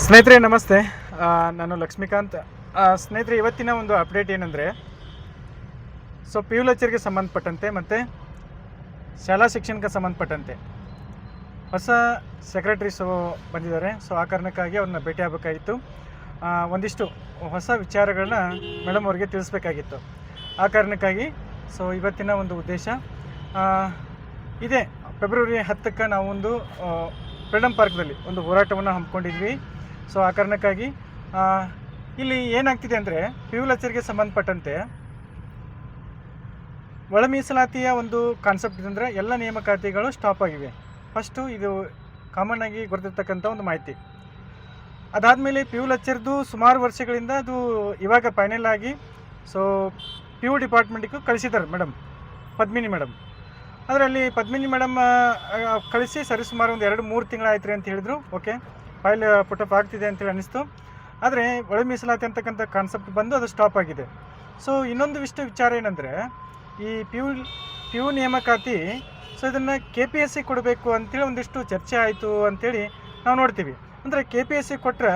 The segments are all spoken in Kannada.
ಸ್ನೇಹಿತರೆ, ನಮಸ್ತೆ. ನಾನು ಲಕ್ಷ್ಮೀಕಾಂತ್. ಸ್ನೇಹಿತರೆ, ಇವತ್ತಿನ ಒಂದು ಅಪ್ಡೇಟ್ ಏನಂದರೆ, ಸೊ ಪಿ ಯು ಲೆಕ್ಚರ್ಗೆ ಸಂಬಂಧಪಟ್ಟಂತೆ ಮತ್ತು ಶಾಲಾ ಶಿಕ್ಷಣಕ್ಕೆ ಸಂಬಂಧಪಟ್ಟಂತೆ. ಹೊಸ ಸೆಕ್ರೆಟರೀಸು ಬಂದಿದ್ದಾರೆ. ಸೊ ಆ ಕಾರಣಕ್ಕಾಗಿ ಅವ್ರನ್ನ ಭೇಟಿ ಆಗಬೇಕಾಗಿತ್ತು. ಒಂದಿಷ್ಟು ಹೊಸ ವಿಚಾರಗಳನ್ನ ಮೇಡಮ್ ಅವರಿಗೆ ತಿಳಿಸ್ಬೇಕಾಗಿತ್ತು. ಆ ಕಾರಣಕ್ಕಾಗಿ ಸೊ ಇವತ್ತಿನ ಒಂದು ಉದ್ದೇಶ ಇದೇ ಇದೆ ಫೆಬ್ರವರಿ ಹತ್ತಕ್ಕೆ ನಾವೊಂದು ಫ್ರೀಡಮ್ ಪಾರ್ಕ್ದಲ್ಲಿ ಒಂದು ಹೋರಾಟವನ್ನು ಹಮ್ಮಿಕೊಂಡಿದ್ವಿ. ಸೊ ಆ ಕಾರಣಕ್ಕಾಗಿ ಇಲ್ಲಿ ಏನಾಗ್ತಿದೆ ಅಂದರೆ ಪಿ ಯು ಲೆಕ್ಚರ್ಗೆ ಸಂಬಂಧಪಟ್ಟಂತೆ ಒಳ ಮೀಸಲಾತಿಯ ಒಂದು ಕಾನ್ಸೆಪ್ಟ್ ಅಂದರೆ ಎಲ್ಲ ನೇಮಕಾತಿಗಳು ಸ್ಟಾಪ್ ಆಗಿವೆ. ಫಸ್ಟು ಇದು ಕಾಮನ್ ಆಗಿ ಗೊತ್ತಿರ್ತಕ್ಕಂಥ ಒಂದು ಮಾಹಿತಿ. ಅದಾದಮೇಲೆ ಪಿ ಯು ಲಚ್ಚರ್ದು ಸುಮಾರು ವರ್ಷಗಳಿಂದ ಅದು ಇವಾಗ ಫೈನಲ್ ಆಗಿ ಸೊ ಪಿ ಯು ಡಿಪಾರ್ಟ್ಮೆಂಟಿಗೂ ಕಳಿಸಿದ್ದಾರೆ ಮೇಡಮ್ ಪದ್ಮಿನಿ ಮೇಡಮ್ ಅದರಲ್ಲಿ ಪದ್ಮಿನಿ ಮೇಡಮ್ ಕಳಿಸಿ ಸರಿ ಸುಮಾರು ಒಂದು ಎರಡು ಮೂರು ತಿಂಗಳಾಯ್ತು ರೀ ಅಂತ ಹೇಳಿದರು ಓಕೆ ಫೈಲ್ ಪುಟಪ್ ಆಗ್ತಿದೆ ಅಂತೇಳಿ ಅನಿಸ್ತು ಆದರೆ ಒಳ ಮೀಸಲಾತಿ ಅಂತಕ್ಕಂಥ ಕಾನ್ಸೆಪ್ಟ್ ಬಂದು ಅದು ಸ್ಟಾಪ್ ಆಗಿದೆ. ಸೊ ಇನ್ನೊಂದು ವಿಷ್ಟ ವಿಚಾರ ಏನಂದರೆ, ಈ ಪಿ ಯು ಪಿ ಯು ನೇಮಕಾತಿ ಸೊ ಇದನ್ನು ಕೆ ಪಿ ಎಸ್ ಸಿ ಕೊಡಬೇಕು ಅಂತೇಳಿ ಒಂದಿಷ್ಟು ಚರ್ಚೆ ಆಯಿತು ಅಂತೇಳಿ ನಾವು ನೋಡ್ತೀವಿ. ಅಂದರೆ ಕೆ ಪಿ ಎಸ್ ಸಿ ಕೊಟ್ಟರೆ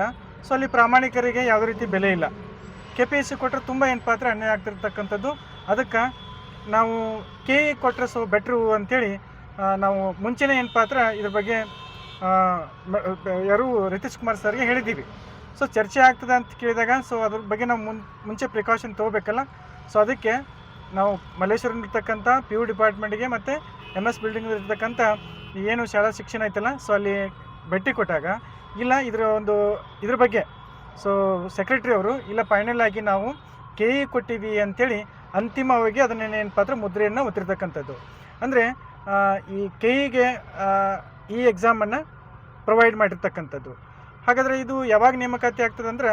ಸೊ ಅಲ್ಲಿ ಪ್ರಾಮಾಣಿಕರಿಗೆ ಯಾವುದೇ ರೀತಿ ಬೆಲೆ ಇಲ್ಲ. ಕೆ ಪಿ ಎಸ್ ಸಿ ಕೊಟ್ಟರೆ ತುಂಬ ಏನು ಪಾತ್ರ ಅನ್ಯಾಯ ಆಗ್ತಿರ್ತಕ್ಕಂಥದ್ದು. ಅದಕ್ಕೆ ನಾವು ಕೆ ಎ ಕೊಟ್ಟರೆ ಸೊ ಬೆಟ್ರು ಅಂತೇಳಿ ನಾವು ಮುಂಚೆನೇ ಏನು ಪಾತ್ರ ಇದ್ರ ಬಗ್ಗೆ ಯಾರು ರಿತೀಶ್ ಕುಮಾರ್ ಸರ್ಗೆ ಹೇಳಿದ್ದೀವಿ. ಸೊ ಚರ್ಚೆ ಆಗ್ತದೆ ಅಂತ ಕೇಳಿದಾಗ ಸೊ ಅದ್ರ ಬಗ್ಗೆ ನಾವು ಮುನ್, ಮುಂಚೆ ಪ್ರಿಕಾಷನ್ ತೊಗೋಬೇಕಲ್ಲ? ಸೊ ಅದಕ್ಕೆ ನಾವು ಮಲ್ಲೇಶ್ವರಂ ಇರ್ತಕ್ಕಂಥ ಪಿ ಯು ಡಿಪಾರ್ಟ್ಮೆಂಟ್ಗೆ ಮತ್ತು ಎಂ ಎಸ್ ಬಿಲ್ಡಿಂಗ್ ಇರ್ತಕ್ಕಂಥ ಏನು ಶಾಲಾ ಶಿಕ್ಷಣ ಐತಲ್ಲ ಸೊ ಅಲ್ಲಿ ಭೇಟಿ ಕೊಟ್ಟಾಗ, ಇಲ್ಲ ಇದರ ಒಂದು, ಇದ್ರ ಬಗ್ಗೆ. ಸೊ ಸೆಕ್ರೆಟ್ರಿ ಅವರು, ಇಲ್ಲ ಫೈನಲ್ ಆಗಿ ನಾವು ಕೆ ಇ ಕೊಟ್ಟಿವಿ ಅಂಥೇಳಿ ಅಂತಿಮವಾಗಿ ಅದನ್ನೇನೇನು ಪಾತ್ರ ಮುದ್ರೆಯನ್ನು ಒತ್ತಿರ್ತಕ್ಕಂಥದ್ದು. ಅಂದರೆ ಈ ಕೆ ಇಗೆ ಈ ಎಕ್ಸಾಮನ್ನು ಪ್ರೊವೈಡ್ ಮಾಡಿರ್ತಕ್ಕಂಥದ್ದು. ಹಾಗಾದರೆ ಇದು ಯಾವಾಗ ನೇಮಕಾತಿ ಆಗ್ತದೆ ಅಂದ್ರೆ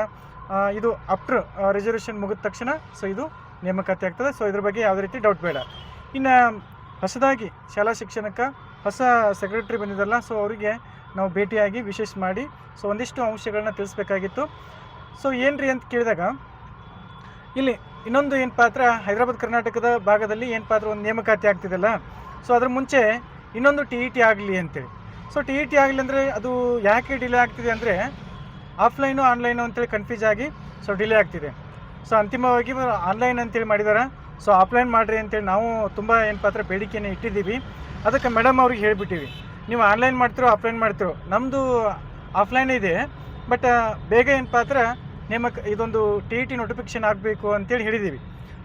ಇದು ಆಫ್ಟರ್ ರಿಸರ್ವೇಷನ್ ಮುಗಿದ ತಕ್ಷಣ ಸೊ ಇದು ನೇಮಕಾತಿ ಆಗ್ತದೆ. ಸೊ ಇದ್ರ ಬಗ್ಗೆ ಯಾವುದೇ ರೀತಿ ಡೌಟ್ ಬೇಡ. ಇನ್ನು ಹೊಸದಾಗಿ ಶಾಲಾ ಶಿಕ್ಷಣಕ್ಕೆ ಹೊಸ ಸೆಕ್ರೆಟ್ರಿ ಬಂದಿದ್ದಲ್ಲ ಸೊ ಅವರಿಗೆ ನಾವು ಭೇಟಿಯಾಗಿ ವಿಶೇಷ ಮಾಡಿ ಸೊ ಒಂದಿಷ್ಟು ಅಂಶಗಳನ್ನ ತಿಳಿಸ್ಬೇಕಾಗಿತ್ತು. ಸೊ ಏನು ರೀ ಅಂತ ಕೇಳಿದಾಗ, ಇಲ್ಲಿ ಇನ್ನೊಂದು ಏನು ಪಾತ್ರ, ಹೈದರಾಬಾದ್ ಕರ್ನಾಟಕದ ಭಾಗದಲ್ಲಿ ಏನು ಪಾತ್ರ ಒಂದು ನೇಮಕಾತಿ ಆಗ್ತಿದೆಯಲ್ಲ ಸೊ ಅದ್ರ ಮುಂಚೆ ಇನ್ನೊಂದು ಟಿ ಇ ಟಿ ಆಗಲಿ ಅಂತೇಳಿ. ಸೊ ಟಿ ಇ ಟಿ ಆಗಲಿ ಅಂದರೆ ಅದು ಯಾಕೆ ಡಿಲೇ ಆಗ್ತಿದೆ ಅಂದರೆ ಆಫ್ಲೈನು ಆನ್ಲೈನು ಅಂತೇಳಿ ಕನ್ಫ್ಯೂಸ್ ಆಗಿ ಸೊ ಡಿಲೇ ಆಗ್ತಿದೆ. ಸೊ ಅಂತಿಮವಾಗಿ ಆನ್ಲೈನ್ ಅಂತೇಳಿ ಮಾಡಿದ್ದಾರೆ ಸೊ ಆಫ್ಲೈನ್ ಮಾಡಿರಿ ಅಂತೇಳಿ ನಾವು ತುಂಬ ಏನು ಪಾತ್ರ ಬೇಡಿಕೆಯನ್ನು ಇಟ್ಟಿದ್ದೀವಿ. ಅದಕ್ಕೆ ಮೇಡಮ್ ಅವ್ರಿಗೆ ಹೇಳಿಬಿಟ್ಟಿವಿ. ನೀವು ಆನ್ಲೈನ್ ಮಾಡ್ತಿರೋ ಆಫ್ಲೈನ್ ಮಾಡ್ತಿರೋ. ನಮ್ಮದು ಆಫ್ಲೈನ್ ಇದೆ. ಬಟ್ ಬೇಗ ಏನು ಪಾತ್ರ ನೇಮಕ ಇದೊಂದು ಟಿ ಟಿ ನೋಟಿಫಿಕೇಶನ್ ಆಗಬೇಕು ಅಂತೇಳಿ ಹೇಳಿದ್ದೀವಿ.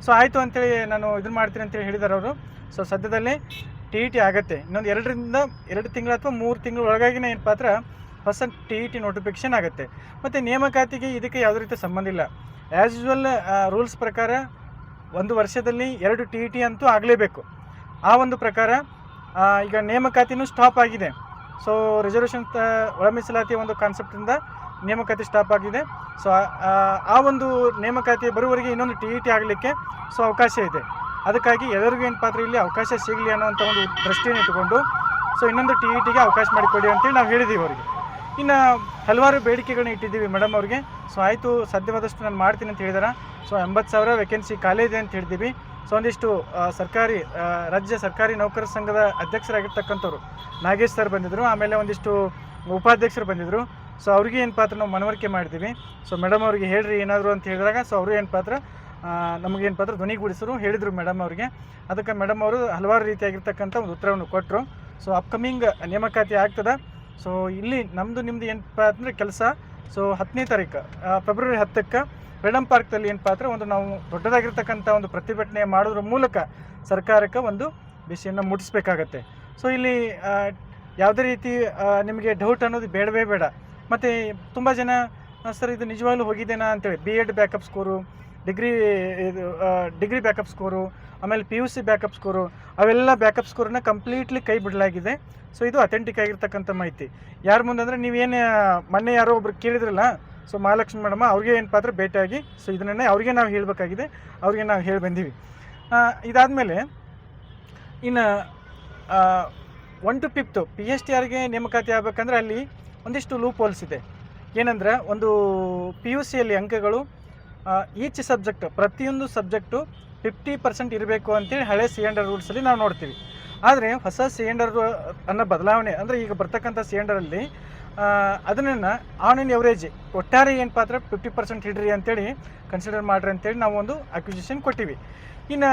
ಸೊ ಆಯಿತು ಅಂತೇಳಿ ನಾನು ಇದನ್ನು ಮಾಡ್ತೀನಿ ಅಂತೇಳಿ ಹೇಳಿದ್ದಾರೆ ಅವರು. ಸೊ ಸದ್ಯದಲ್ಲೇ ಟಿ ಟಿ ಆಗುತ್ತೆ. ಇನ್ನೊಂದು ಎರಡರಿಂದ ಎರಡು ತಿಂಗಳು ಅಥವಾ ಮೂರು ತಿಂಗಳ ಒಳಗಾಗಿನೇ ಏನು ಪಾತ್ರ? ಹೊಸ ಟಿ ಇ ಟಿ ನೋಟಿಫಿಕೇಶನ್ ಆಗುತ್ತೆ. ಮತ್ತು ನೇಮಕಾತಿಗೆ ಇದಕ್ಕೆ ಯಾವುದೇ ರೀತಿ ಸಂಬಂಧ ಇಲ್ಲ. ಆ್ಯಸ್ ಯೂಶ್ವಲ್ ರೂಲ್ಸ್ ಪ್ರಕಾರ ಒಂದು ವರ್ಷದಲ್ಲಿ ಎರಡು ಟಿ ಇ ಟಿ ಅಂತೂ ಆಗಲೇಬೇಕು. ಆ ಒಂದು ಪ್ರಕಾರ ಈಗ ನೇಮಕಾತಿನೂ ಸ್ಟಾಪ್ ಆಗಿದೆ. ಸೊ ರಿಸರ್ವೇಷನ್ ಒಳ ಮೀಸಲಾತಿಯ ಒಂದು ಕಾನ್ಸೆಪ್ಟಿಂದ ನೇಮಕಾತಿ ಸ್ಟಾಪ್ ಆಗಿದೆ. ಸೊ ಆ ಒಂದು ನೇಮಕಾತಿ ಬರುವವರೆಗೆ ಇನ್ನೊಂದು ಟಿ ಇ ಟಿ ಆಗಲಿಕ್ಕೆ ಸೊ ಅವಕಾಶ ಇದೆ. ಅದಕ್ಕಾಗಿ ಎಲ್ಲರಿಗೂ ಏನು ಪಾತ್ರ ಇಲ್ಲಿ ಅವಕಾಶ ಸಿಗಲಿ ಅನ್ನೋಂಥ ಒಂದು ದೃಷ್ಟಿಯನ್ನು ಇಟ್ಟುಕೊಂಡು ಸೊ ಇನ್ನೊಂದು ಟಿ ಇ ಟಿಗೆ ಅವಕಾಶ ಮಾಡಿಕೊಡಿ ಅಂತೇಳಿ ನಾವು ಹೇಳಿದ್ದೀವಿ ಅವರಿಗೆ. ಇನ್ನು ಹಲವಾರು ಬೇಡಿಕೆಗಳನ್ನ ಇಟ್ಟಿದ್ದೀವಿ ಮೇಡಮ್ ಅವ್ರಿಗೆ. ಸೊ ಆಯಿತು, ಸಾಧ್ಯವಾದಷ್ಟು ನಾನು ಮಾಡ್ತೀನಿ ಅಂತ ಹೇಳಿದಾರೆ. ಸೊ ಎಂಬತ್ತು ಸಾವಿರ ವೇಕೆನ್ಸಿ ಖಾಲಿ ಅಂತ ಹೇಳಿದ್ದೀವಿ. ಸೊ ಒಂದಿಷ್ಟು ಸರ್ಕಾರಿ ರಾಜ್ಯ ಸರ್ಕಾರಿ ನೌಕರರ ಸಂಘದ ಅಧ್ಯಕ್ಷರಾಗಿರ್ತಕ್ಕಂಥವ್ರು. ನಾಗೇಶ್ ಸರ್ ಬಂದಿದ್ದರು ಆಮೇಲೆ ಒಂದಿಷ್ಟು ಉಪಾಧ್ಯಕ್ಷರು ಬಂದಿದ್ದರು ಸೊ ಅವ್ರಿಗೆ ಏನು ಪಾತ್ರ ನಾವು ಮನವರಿಕೆ ಮಾಡಿದ್ದೀವಿ. ಸೊ ಮೇಡಮ್ ಅವ್ರಿಗೆ ಹೇಳ್ರಿ ಏನಾದರೂ ಅಂತ ಹೇಳಿದಾಗ ಸೊ ಅವರು ಏನು ಪಾತ್ರ ನಮಗೇನು ಪಾತ್ರ ಗುಡಿಸಿದ್ರು ಹೇಳಿದರು ಮೇಡಮ್ ಅವರಿಗೆ. ಅದಕ್ಕೆ ಮೇಡಮ್ ಅವರು ಹಲವಾರು ರೀತಿಯಾಗಿರ್ತಕ್ಕಂಥ ಒಂದು ಉತ್ತರವನ್ನು ಕೊಟ್ಟರು ಸೊ ಅಪ್ಕಮಿಂಗ್ ನೇಮಕಾತಿ ಆಗ್ತದೆ. ಸೊ ಇಲ್ಲಿ ನಮ್ಮದು ನಿಮ್ಮದು ಏನಪ್ಪ ಅಂದರೆ ಕೆಲಸ. ಸೊ ಹತ್ತನೇ ತಾರೀಕು ಫೆಬ್ರವರಿ ಹತ್ತಕ್ಕೆ ಫ್ರೀಡಮ್ ಪಾರ್ಕ್ದಲ್ಲಿ ಏನು ಪಾತ್ರ? ಒಂದು ನಾವು ದೊಡ್ಡದಾಗಿರ್ತಕ್ಕಂಥ ಒಂದು ಪ್ರತಿಭಟನೆ ಮಾಡೋದ್ರ ಮೂಲಕ ಸರ್ಕಾರಕ್ಕೆ ಒಂದು ಬಿಸಿಯನ್ನು ಮುಟ್ಟಿಸ್ಬೇಕಾಗತ್ತೆ. ಸೊ ಇಲ್ಲಿ ಯಾವುದೇ ರೀತಿ ನಿಮಗೆ ಡೌಟ್ ಅನ್ನೋದು ಬೇಡವೇ ಬೇಡ. ಮತ್ತು, ತುಂಬ ಜನ ಸರ್, ಇದು ನಿಜವಾಗ್ಲೂ ಹೋಗಿದ್ದೇನಾ? ಅಂತೇಳಿ B Ed backup score degree, ಇದು ಡಿಗ್ರಿ ಬ್ಯಾಕಪ್ ಸ್ಕೋರು, ಆಮೇಲೆ P U C backup score, ಅವೆಲ್ಲ ಬ್ಯಾಕಪ್ ಸ್ಕೋರನ್ನ ಕಂಪ್ಲೀಟ್ಲಿ ಕೈ ಬಿಡಲಾಗಿದೆ. ಸೊ ಇದು ಅಥೆಂಟಿಕ್ ಆಗಿರ್ತಕ್ಕಂಥ ಮಾಹಿತಿ. ಯಾರ ಮುಂದೆ ಅಂದರೆ ನೀವೇನು ಮೊನ್ನೆ ಯಾರೋ ಒಬ್ರು ಕೇಳಿದ್ರಲ್ಲ, ಸೊ ಮಹಾಲಕ್ಷ್ಮಿ ಮೇಡಮ್ ಅವ್ರಿಗೆ ಏನು ಪಾತ್ರ? ಭೇಟಿಯಾಗಿ. ಸೊ ಇದನ್ನೇ ಅವ್ರಿಗೆ ನಾವು ಹೇಳಬೇಕಾಗಿದೆ. ಅವ್ರಿಗೆ ನಾವು ಹೇಳಿ ಬಂದೀವಿ. ಇದಾದಮೇಲೆ, ಇನ್ನು one to fifth P H D ಆರ್ಗೆ ನೇಮಕಾತಿ ಆಗಬೇಕಂದ್ರೆ ಅಲ್ಲಿ ಒಂದಿಷ್ಟು ಲೂಪ್ ಹೋಲ್ಸ್ ಇದೆ. ಏನಂದ್ರೆ, ಒಂದು ಪಿ ಯು ಸಿಯಲ್ಲಿ ಅಂಕಗಳು ಈಚ್ ಸಬ್ಜೆಕ್ಟ್ ಪ್ರತಿಯೊಂದು ಸಬ್ಜೆಕ್ಟು ಫಿಫ್ಟಿ ಪರ್ಸೆಂಟ್ ಇರಬೇಕು ಅಂತೇಳಿ ಹಳೆ ಸಿ ಎಂಡರ್ ರೂಲ್ಸಲ್ಲಿ ನಾವು ನೋಡ್ತೀವಿ. ಆದರೆ ಹೊಸ ಸಿ ಎಂಡರ್ ಅನ್ನೋ ಬದಲಾವಣೆ, ಅಂದರೆ ಈಗ ಬರ್ತಕ್ಕಂಥ ಸಿ ಎಂಡರಲ್ಲಿ ಅದನ್ನು ಆನ್ ಇನ್ ಎವರೇಜ್ ಒಟ್ಟಾರೆ ಏನು ಪಾತ್ರ? ಫಿಫ್ಟಿ ಪರ್ಸೆಂಟ್ ಹಿಡ್ರಿ ಅಂತೇಳಿ ಕನ್ಸಿಡರ್ ಮಾಡ್ರಿ ಅಂತೇಳಿ ನಾವು ಒಂದು ಅಕ್ವಿಸಿಷನ್ ಕೊಟ್ಟಿವಿ. ಇನ್ನು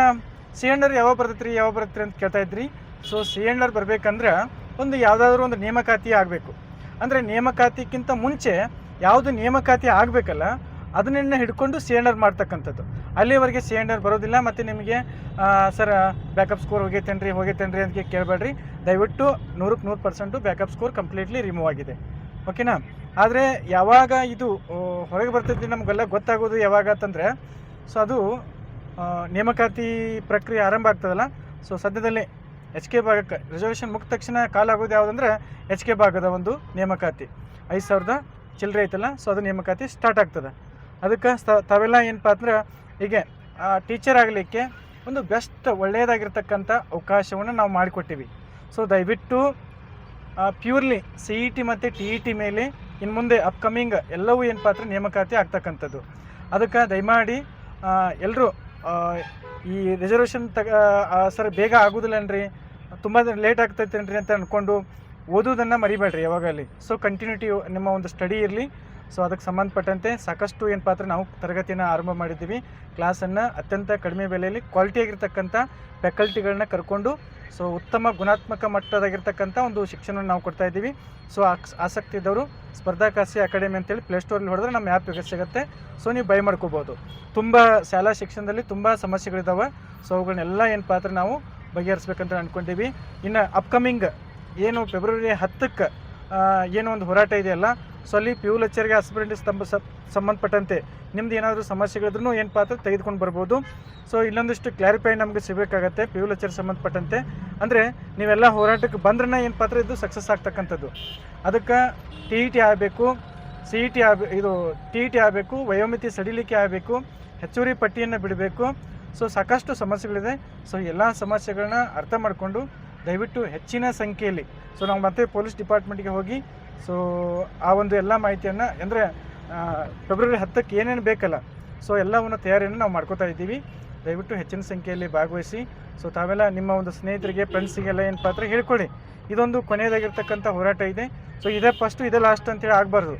ಸಿ ಎಂಡರ್ ಯಾವಾಗ ಬರ್ತೈತ್ರಿ ಯಾವಾಗ ಬರ್ತೈತ್ರಿ ಅಂತ ಕೇಳ್ತಾ ಇದ್ರಿ? ಸೊ ಸಿ ಎಂಡರ್ ಬರ್ಬೇಕಂದ್ರೆ ಒಂದು ಯಾವುದಾದ್ರೂ ಒಂದು ನೇಮಕಾತಿ ಆಗಬೇಕು. ಅಂದರೆ ನೇಮಕಾತಿಗಿಂತ ಮುಂಚೆ ಯಾವುದು ನೇಮಕಾತಿ ಆಗಬೇಕಲ್ಲ ಅದನ್ನೆಲ್ಲ ಹಿಡ್ಕೊಂಡು ಸಿ ಎಂಡರ್ ಮಾಡ್ತಕ್ಕಂಥದ್ದು. ಅಲ್ಲಿವರೆಗೆ ಸಿ ಎಂಡರ್ ಬರೋದಿಲ್ಲ ಮತ್ತು ನಿಮಗೆ ಸರ್ ಬ್ಯಾಕಪ್ ಸ್ಕೋರ್ ಹೋಗೈತೇನ್ರಿ ಹೋಗೈತೇನ್ರಿ ಅಂತ ಕೇಳಬೇಡ್ರಿ. ದಯವಿಟ್ಟು ನೂರಕ್ಕೆ ನೂರು percent backup score completely remove ಆಗಿದೆ. ಓಕೆನಾ ಆದರೆ ಯಾವಾಗ ಇದು ಹೊರಗೆ ಬರ್ತೈತಿ ನಮಗೆಲ್ಲ ಗೊತ್ತಾಗೋದು ಯಾವಾಗ ಅಂತಂದರೆ ಸೊ ಅದು ನೇಮಕಾತಿ ಪ್ರಕ್ರಿಯೆ ಆರಂಭ ಆಗ್ತದಲ್ಲ ಸೊ ಸದ್ಯದಲ್ಲಿ ಎಚ್ ಕೆ ಭಾಗಕ್ಕೆ ರಿಸರ್ವೇಷನ್ ಮುಗಿದ ತಕ್ಷಣ ಕಾಲ್ ಆಗೋದು ಯಾವುದಂದ್ರೆ ಎಚ್ ಕೆ ಭಾಗದ ಒಂದು ನೇಮಕಾತಿ. ಐದು ಸಾವಿರದ ಚಿಲ್ಲರೆ ಐತಲ್ಲ ಸೊ ಅದು ನೇಮಕಾತಿ ಸ್ಟಾರ್ಟ್ ಆಗ್ತದೆ. ಅದಕ್ಕೆ ತಾವೆಲ್ಲ ಏನಪ್ಪ ಅಂದ್ರೆ, ಹೀಗೆ ಟೀಚರ್ ಆಗಲಿಕ್ಕೆ ಒಂದು ಬೆಸ್ಟ್ ಒಳ್ಳೆಯದಾಗಿರ್ತಕ್ಕಂಥ ಅವಕಾಶವನ್ನು ನಾವು ಮಾಡಿಕೊಟ್ಟಿವಿ. ಸೊ ದಯವಿಟ್ಟು ಪ್ಯೂರ್ಲಿ ಸಿ ಇ ಟಿ ಮತ್ತು ಟಿ ಇ ಟಿ ಮೇಲೆ ಇನ್ನು ಮುಂದೆ ಅಪ್ಕಮಿಂಗ್ ಎಲ್ಲವೂ ಏನಪ್ಪ ಅಂದ್ರೆ ನೇಮಕಾತಿ ಆಗ್ತಕ್ಕಂಥದ್ದು. ಅದಕ್ಕೆ ದಯಮಾಡಿ ಎಲ್ಲರೂ ಈ ರಿಸರ್ವೇಷನ್ ತಗ ಸರ್, ಬೇಗ ಆಗೋದಿಲ್ಲನ್ರಿ ತುಂಬ ಲೇಟ್ ಆಗ್ತೈತೇನ್ರಿ ಅಂತ ಅಂದ್ಕೊಂಡು ಓದೋದನ್ನು ಮರಿಬೇಡ್ರಿ ಅಲ್ಲಿ ಸೊ ಕಂಟಿನ್ಯೂಟಿ ನಿಮ್ಮ ಒಂದು ಸ್ಟಡಿ ಇರಲಿ. ಸೊ ಅದಕ್ಕೆ ಸಂಬಂಧಪಟ್ಟಂತೆ ಸಾಕಷ್ಟು ಏನು ಪಾತ್ರ ನಾವು ತರಗತಿಯನ್ನು ಆರಂಭ ಮಾಡಿದ್ದೀವಿ. ಕ್ಲಾಸನ್ನು ಅತ್ಯಂತ ಕಡಿಮೆ ಬೆಲೆಯಲ್ಲಿ ಕ್ವಾಲಿಟಿಯಾಗಿರ್ತಕ್ಕಂಥ ಫ್ಯಾಕಲ್ಟಿಗಳನ್ನ ಕರ್ಕೊಂಡು ಸೊ ಉತ್ತಮ ಗುಣಾತ್ಮಕ ಮಟ್ಟದಾಗಿರ್ತಕ್ಕಂಥ ಒಂದು ಶಿಕ್ಷಣವನ್ನು ನಾವು ಕೊಡ್ತಾ ಇದ್ದೀವಿ. ಸೊ ಆಸಕ್ತಿ ಇದ್ದವರು ಸ್ಪರ್ಧಾಕಾಸಿ ಅಕಾಡೆಮಿ ಅಂತೇಳಿ ಪ್ಲೇಸ್ಟೋರಲ್ಲಿ ಹೊಡೆದ್ರೆ ನಮ್ಮ ಆ್ಯಪ್ ಸಿಗುತ್ತೆ. ಸೊ ನೀವು ಬೈ ಮಾಡ್ಕೋಬೋದು. ತುಂಬ ಶಾಲಾ ಶಿಕ್ಷಣದಲ್ಲಿ ತುಂಬ ಸಮಸ್ಯೆಗಳಿದ್ದಾವೆ ಸೊ ಅವುಗಳನ್ನೆಲ್ಲ ಏನು ಪಾತ್ರ ನಾವು ಬಗೆಹರಿಸ್ಬೇಕಂತ ಅಂದ್ಕೊಂಡಿವಿ. ಇನ್ನು ಅಪ್ಕಮಿಂಗ್ ಏನು ಫೆಬ್ರವರಿ ಹತ್ತಕ್ಕೆ ಏನೋ ಒಂದು ಹೋರಾಟ ಇದೆಯಲ್ಲ, ಸೊ ಅಲ್ಲಿ ಪಿ ಯು ಲೆಕ್ಚರ್ಗೆ ಆಸ್ಪಿರೆಂಟ್ ಸ್ತಂಭ ಸಂಬಂಧಪಟ್ಟಂತೆ ನಿಮ್ದು ಏನಾದರೂ ಸಮಸ್ಯೆಗಳಿದ್ರೂ ಏನು ಪಾತ್ರ ತೆಗೆದುಕೊಂಡು ಬರ್ಬೋದು. ಸೊ ಇನ್ನೊಂದಿಷ್ಟು ಕ್ಲಾರಿಫೈ ನಮಗೆ ಸಿಗಬೇಕಾಗತ್ತೆ ಪಿ ಯು ಲೆಕ್ಚರ್ ಸಂಬಂಧಪಟ್ಟಂತೆ. ಅಂದರೆ ನೀವೆಲ್ಲ ಹೋರಾಟಕ್ಕೆ ಬಂದ್ರನ್ನ ಏನು ಪಾತ್ರ ಇದು ಸಕ್ಸಸ್ ಆಗ್ತಕ್ಕಂಥದ್ದು. ಅದಕ್ಕೆ ಟಿ ಇ ಟಿ ಆಗಬೇಕು ಸಿ ಇ ಟಿ ಆಗ ಇದು ಟಿ ಇ ಟಿ ಆಗಬೇಕು, ವಯೋಮಿತಿ ಸಡಿಲಿಕೆ ಆಗಬೇಕು, ಹೆಚ್ಚುವರಿ ಪಟ್ಟಿಯನ್ನು ಬಿಡಬೇಕು. ಸೊ ಸಾಕಷ್ಟು ಸಮಸ್ಯೆಗಳಿದೆ. ಸೊ ಎಲ್ಲ ಸಮಸ್ಯೆಗಳನ್ನ ಅರ್ಥ ಮಾಡಿಕೊಂಡು ದಯವಿಟ್ಟು ಹೆಚ್ಚಿನ ಸಂಖ್ಯೆಯಲ್ಲಿ. ಸೊ ನಾವು ಮತ್ತೆ ಪೊಲೀಸ್ ಡಿಪಾರ್ಟ್ಮೆಂಟ್ಗೆ ಹೋಗಿ ಸೊ ಆ ಒಂದು ಎಲ್ಲ ಮಾಹಿತಿಯನ್ನು, ಅಂದರೆ ಫೆಬ್ರವರಿ ಹತ್ತಕ್ಕೆ ಏನೇನು ಬೇಕಲ್ಲ ಸೊ ಎಲ್ಲವನ್ನು ತಯಾರಿಯನ್ನು ನಾವು ಮಾಡ್ಕೋತಾ ಇದ್ದೀವಿ. ದಯವಿಟ್ಟು ಹೆಚ್ಚಿನ ಸಂಖ್ಯೆಯಲ್ಲಿ ಭಾಗವಹಿಸಿ. ಸೊ ತಾವೆಲ್ಲ ನಿಮ್ಮ ಒಂದು ಸ್ನೇಹಿತರಿಗೆ ಫ್ರೆಂಡ್ಸಿಗೆಲ್ಲ ಏನು ಪಾತ್ರ ಹೇಳ್ಕೊಳ್ಳಿ ಇದೊಂದು ಕೊನೆಯದಾಗಿರ್ತಕ್ಕಂಥ ಹೋರಾಟ ಇದೆ. ಸೊ ಇದೇ ಫಸ್ಟು ಇದೇ ಲಾಸ್ಟ್ ಅಂತೇಳಿ ಆಗಬಾರ್ದು.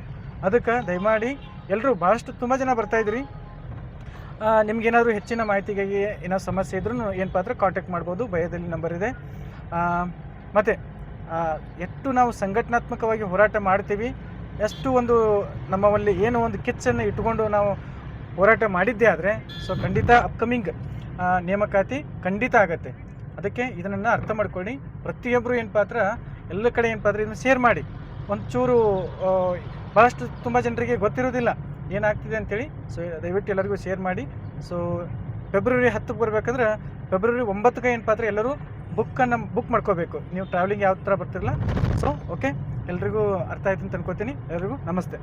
ಅದಕ್ಕೆ ದಯಮಾಡಿ ಎಲ್ಲರೂ ಭಾಳಷ್ಟು ತುಂಬ ಜನ ಬರ್ತಾಯಿದ್ರಿ ನಿಮ್ಗೇನಾದರೂ ಹೆಚ್ಚಿನ ಮಾಹಿತಿಗಾಗಿ ಏನೋ ಸಮಸ್ಯೆ ಇದ್ರೂ ಏನು ಪಾತ್ರ ಕಾಂಟ್ಯಾಕ್ಟ್ ಮಾಡ್ಬೋದು. ಭಯದಲ್ಲಿ ನಂಬರ್ ಇದೆ. ಮತ್ತು ಎಷ್ಟು ನಾವು ಸಂಘಟನಾತ್ಮಕವಾಗಿ ಹೋರಾಟ ಮಾಡ್ತೀವಿ, ಎಷ್ಟು ಒಂದು ನಮ್ಮಲ್ಲಿ ಏನೋ ಒಂದು ಕಿಚ್ಚನ್ನು ಇಟ್ಕೊಂಡು ನಾವು ಹೋರಾಟ ಮಾಡಿದ್ದೇ ಆದರೆ, ಸೊ ಖಂಡಿತ ಅಪ್ಕಮಿಂಗ್ ನೇಮಕಾತಿ ಖಂಡಿತ ಆಗತ್ತೆ. ಅದಕ್ಕೆ ಇದನ್ನು ಅರ್ಥ ಮಾಡ್ಕೊಳ್ಳಿ. ಪ್ರತಿಯೊಬ್ಬರು ಏನು ಪಾತ್ರ, ಎಲ್ಲ ಕಡೆ ಏನು ಪಾತ್ರ ಇದನ್ನು ಶೇರ್ ಮಾಡಿ. ಒಂಚೂರು ಭಾಳಷ್ಟು ತುಂಬ ಜನರಿಗೆ ಗೊತ್ತಿರೋದಿಲ್ಲ ಏನಾಗ್ತಿದೆ ಅಂತೇಳಿ, ಸೊ ದಯವಿಟ್ಟು ಎಲ್ಲರಿಗೂ ಶೇರ್ ಮಾಡಿ. ಸೊ ಫೆಬ್ರವರಿ ಹತ್ತಕ್ಕೆ ಬರಬೇಕಂದ್ರೆ ಫೆಬ್ರವರಿ ಒಂಬತ್ತಕ್ಕೆ ಏನು ಪಾತ್ರ ಎಲ್ಲರೂ ಬುಕ್ಕನ್ನು ಬುಕ್ ಮಾಡ್ಕೋಬೇಕು. ನೀವು ಟ್ರಾವೆಲಿಂಗ್ ಯಾವ ಥರ ಬರ್ತಿರಲ್ಲ ಸೊ ಓಕೆ ಎಲ್ರಿಗೂ ಅರ್ಥ ಆಯ್ತು ಅಂತ ಅನ್ಕೋತೀನಿ. ಎಲ್ರಿಗೂ ನಮಸ್ತೆ.